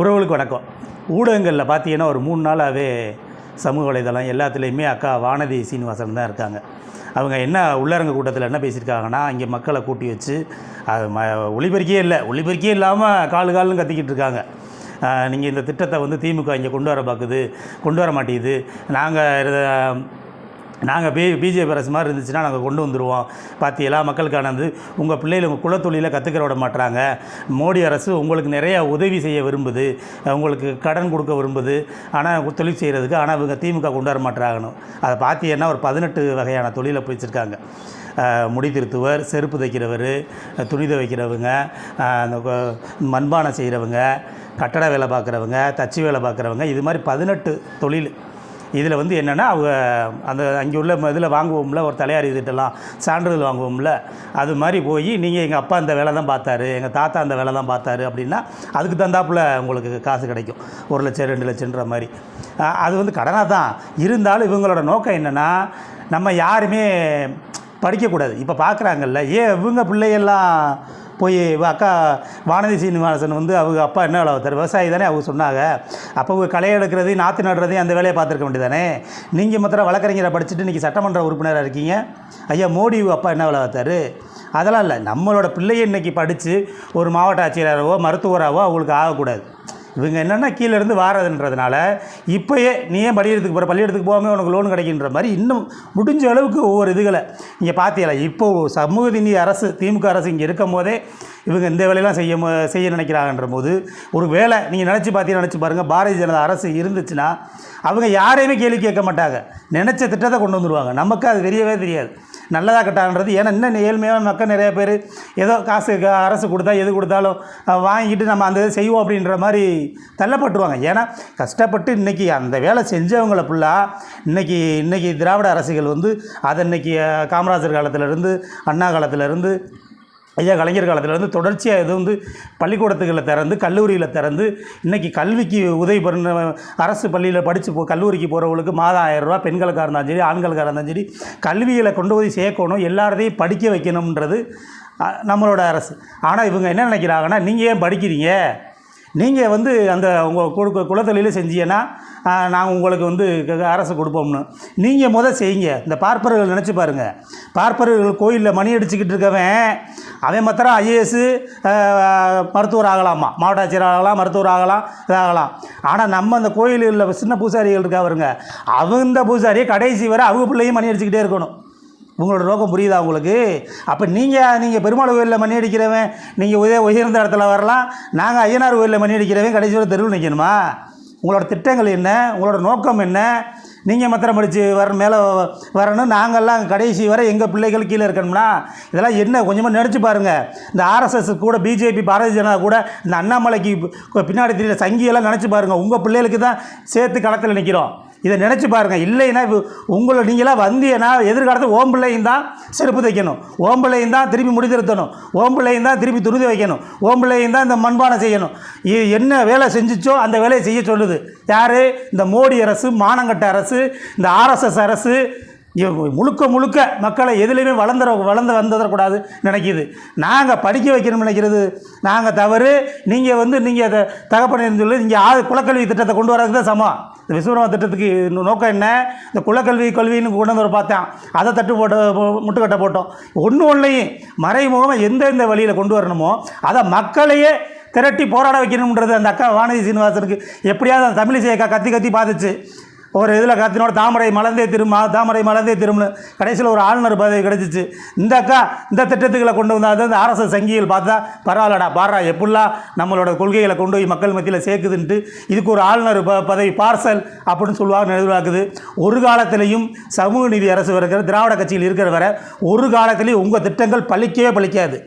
உறவுகளுக்கு வணக்கம். ஊடகங்களில் பார்த்தீங்கன்னா ஒரு மூணு நாளாகவே சமூக வலைதளம் எல்லாத்துலேயுமே அக்கா வானதி சீனிவாசன் தான் இருக்காங்க. அவங்க என்ன உள்ளரங்க கூட்டத்தில் என்ன பேசியிருக்காங்கன்னா இங்கே மக்களை கூட்டி வச்சு அது ம ஒளிபெருக்கியே இல்லை ஒளிபெருக்கியே இல்லாமல் காலு காலுன்னு கத்திக்கிட்டு இருக்காங்க. நீங்கள் இந்த திட்டத்தை வந்து திமுக இங்கே கொண்டு வர பார்க்குது கொண்டு வர மாட்டேங்குது. நாங்கள் நாங்கள் பி பிஜேபி அரசு மாதிரி இருந்துச்சுன்னா நாங்கள் கொண்டு வந்துடுவோம் பார்த்தீங்களா மக்களுக்கானது உங்கள் பிள்ளைகள் உங்கள் குலத்தொழிலை கற்றுக்கிற விட மாட்டாங்க மோடி அரசு உங்களுக்கு நிறைய உதவி செய்ய விரும்புது. உங்களுக்கு கடன் கொடுக்க விரும்புது. ஆனால் தொழில் செய்கிறதுக்கு ஆனால் இவங்க திமுக கொண்டு வர மாட்றாங்கன்னு அதை பார்த்தீங்கன்னா ஒரு பதினெட்டு வகையான தொழிலை பிடிச்சிருக்காங்க. முடி திருத்துவர் செருப்பு தைக்கிறவர் துணி துவைக்கிறவங்க அந்த மண்பானை செய்கிறவங்க கட்டட வேலை பார்க்குறவங்க தச்சு வேலை பார்க்குறவங்க இது மாதிரி பதினெட்டு தொழில் இதில் வந்து என்னென்னா அவங்க அந்த அங்கே உள்ள இதில் வாங்குவோம்ல ஒரு தலையார் இதுட்டெல்லாம் சான்றிதழ் வாங்குவோம்ல அது மாதிரி போய் நீங்கள் எங்கள் அப்பா அந்த வேலை தான் பார்த்தாரு எங்கள் தாத்தா அந்த வேலை தான் பார்த்தாரு அப்படின்னா அதுக்கு தந்தாப்பில் உங்களுக்கு காசு கிடைக்கும். ஒரு லட்சம் ரெண்டு லட்சன்ற மாதிரி. அது வந்து கடனாக தான். இருந்தாலும் இவங்களோட நோக்கம் என்னென்னா நம்ம யாருமே படிக்கக்கூடாது. இப்போ பார்க்குறாங்கல்ல ஏன் இவங்க பிள்ளையெல்லாம் போய் அக்கா வானதி சீனிவாசன் வந்து அவங்க அப்பா என்ன வேலை பார்த்தார்? விவசாயி தானே அவங்க சொன்னாங்க. அப்போ அவங்க களை எடுக்கிறது நாற்று நடுறதையும் அந்த வேலையை பார்த்துருக்க வேண்டியதானே நீங்கள் மாத்திரம் வழக்கறிஞரை படிச்சுட்டு இன்றைக்கி சட்டமன்ற உறுப்பினராக இருக்கீங்க? ஐயா மோடி அப்பா என்ன வேலை பார்த்தாரு? அதெல்லாம் இல்லை. நம்மளோட பிள்ளையை இன்றைக்கி படித்து ஒரு மாவட்ட ஆட்சியராகவோ மருத்துவராகவோ அவங்களுக்கு ஆகக்கூடாது. இவங்க என்னென்னா கீழே இருந்து வாரதுன்றதுனால இப்போயே நீ ஏன் பள்ளியிடத்துக்கு போகிற பள்ளியிடத்துக்கு போகாமல் உனக்கு லோன் கிடைக்கின்ற மாதிரி இன்னும் முடிஞ்ச அளவுக்கு ஒவ்வொரு இதுகளை நீங்கள் பார்த்தீங்களா இப்போ சமூக நீதி அரசு திமுக அரசு இங்கே இருக்கும் போதே இவங்க இந்த வேலையெல்லாம் செய்ய மு- செய்ய நினைக்கிறாங்கன்ற போது ஒரு வேலை நீங்கள் நினச்சி பார்த்தீங்கன்னா நினச்சி பாருங்கள் பாரதிய ஜனதா அரசு இருந்துச்சுன்னா அவங்க யாரையுமே கேள்வி கேட்க மாட்டாங்க. நினச்ச திட்டத்தை கொண்டு வந்துடுவாங்க நமக்கு அது தெரியவே தெரியாது. நல்லதாக கட்டான்றது ஏன்னா இன்னும் ஏழ்மையான மக்கள் நிறைய பேர் ஏதோ காசு அரசு கொடுத்தா எது கொடுத்தாலும் வாங்கிட்டு நம்ம அந்த இதை செய்வோம் அப்படின்ற மாதிரி தள்ளப்பட்டுருவாங்க. ஏன்னா கஷ்டப்பட்டு இன்றைக்கி அந்த வேலை செஞ்சவங்கள ஃபுல்லாக இன்றைக்கி இன்றைக்கி திராவிட அரசுகள் வந்து அதை இன்றைக்கி காமராஜர் காலத்திலேருந்து அண்ணா காலத்திலேருந்து ஐயா கலைஞர் காலத்துலேருந்து தொடர்ச்சியாக இது வந்து பள்ளிக்கூடத்துகளில் திறந்து கல்லூரியில் திறந்து இன்றைக்கி கல்விக்கு உதவி பண்ண அரசு பள்ளியில் படித்து போ கல்லூரிக்கு போகிறவங்களுக்கு மாதம் ஆயிரம் பெண்களுக்காக இருந்தாலும் சரி ஆண்களுக்காக இருந்தாலும் சரி கல்வியில் கொண்டு போய் சேர்க்கணும் எல்லாரதையும் படிக்க வைக்கணுன்றது நம்மளோட அரசு. ஆனால் இவங்க என்ன நினைக்கிறாங்கன்னா நீங்கள் ஏன் படிக்கிறீங்க? நீங்கள் வந்து அந்த உங்கள் கொடுக்க குலத்தொழில செஞ்சீங்கன்னா நாங்கள் உங்களுக்கு வந்து க- அரசு கொடுப்போம்னு. நீங்கள் முத செய்யுங்க. இந்த பார்ப்பர்கள் நினச்சி பாருங்கள் பார்ப்பர்கள் கோயிலில் மணி அடிச்சுக்கிட்டு இருக்கவன் அவன் மாத்திரம் ஐஏஎஸ்ஸு மருத்துவர் ஆகலாமா? மாவட்ட ஆட்சியர் ஆகலாம் மருத்துவர் ஆகலாம் இதாகலாம் ஆனால் நம்ம அந்த கோயிலில் சின்ன பூசாரிகள் இருக்கா வருங்க அவங்க இந்த பூசாரியை கடைசி வரை அவங்க பிள்ளையும் மணி அடிச்சுக்கிட்டே இருக்கணும். உங்களோட நோக்கம் புரியுதா உங்களுக்கு? அப்போ நீங்கள் நீங்கள் பெருமாள் கோயிலில் மணி அடிக்கிறவன் நீங்கள் உயர் உயர்ந்த இடத்துல வரலாம். நாங்கள் ஐயனார் கோயிலில் மணி அடிக்கிறவன் கடைசி வரை தெருவில் நிற்கணுமா உங்களோட திட்டங்கள் என்ன? உங்களோட நோக்கம் என்ன? நீங்கள் மத்திரம் படித்து வர மேலே வரணும். நாங்கள்லாம் கடைசி வரை எங்கள் பிள்ளைகள் கீழே இருக்கணும்னா இதெல்லாம் என்ன? கொஞ்சமாக நினச்சி பாருங்கள் இந்த ஆர்எஸ்எஸ் கூட பிஜேபி பாரதிய ஜனதா கூட இந்த அண்ணாமலைக்கு பின்னாடி தெரியல சங்கியெல்லாம் நினச்சி பாருங்கள் உங்கள் பிள்ளைகளுக்கு தான் சேர்த்து களத்தில் நிற்கிறோம் இதை நினச்சி பாருங்கள் இல்லைன்னா உங்களை நீங்களாம் வந்தீங்கன்னா எதிர்காலத்தில் ஓம்பிள்ளையும் தான் செருப்பு தைக்கணும். ஓம்பிள்ளையும் தான் திருப்பி முடித்திருத்தணும் ஓம்பிள்ளையும் தான் திருப்பி துருதி வைக்கணும் ஓம்பிள்ளையும் தான் இந்த மண்பானை செய்யணும். இது என்ன வேலை செஞ்சிச்சோ அந்த வேலையை செய்ய சொல்லுது. யார்? இந்த மோடி அரசு மானங்கட்ட அரசு இந்த ஆர்எஸ்எஸ் அரசு முழுக்க முழுக்க மக்களை எதுலேயுமே வளர்ந்துற வளர்ந்து வந்துடக்கூடாது நினைக்கிது. நாங்கள் படிக்க வைக்கணும்னு நினைக்கிறது நாங்கள் தவறு நீங்கள் வந்து நீங்கள் அதை தகப்பன சொல்லி நீங்கள் ஆ குலக்கல்வி திட்டத்தை கொண்டு வரதுக்கு தான் சமம். இந்த விஸ்வரம திட்டத்துக்கு இன்னும் நோக்கம் என்ன? இந்த குலக்கல்வி கல்வின்னு கொண்டு வந்து பார்த்தேன். அதை தட்டு போட்ட முட்டுக்கட்டை போட்டோம். ஒன்று ஒன்றையும் மறைமுகமாக எந்தெந்த வழியில் கொண்டு வரணுமோ அதை மக்களையே திரட்டி போராட வைக்கணுன்றது அந்த அக்கா வானதி சீனிவாசனுக்கு எப்படியாவது அந்த தமிழிசை அக்கா கத்தி கத்தி பார்த்துச்சு ஒரு இதில் கத்தினோட தாமரை மலர்ந்தே திரும்ப தாமரை மலர்ந்தே திரும்பணும் கடைசியில் ஒரு ஆளுநர் பதவி கிடச்சிச்சு. இந்த அக்கா இந்த திட்டத்துக்களை கொண்டு வந்தால் அது ஆர்எஸ்எஸ் சங்கிகள் பார்த்தா பரவாயில்லடா பாரா எப்படிலாம் நம்மளோட கொள்கைகளை கொண்டு போய் மக்கள் மத்தியில் சேர்க்குதுன்ட்டு இதுக்கு ஒரு ஆளுநர் ப பதவி பார்சல் அப்படின்னு சொல்லுவாங்க எதிர்பார்க்குது. ஒரு காலத்திலையும் சமூக நீதி அரசு இருக்கிற திராவிட கட்சியில் இருக்கிற வரை ஒரு காலத்திலையும் உங்கள் திட்டங்கள் பலிக்கவே பலிக்காது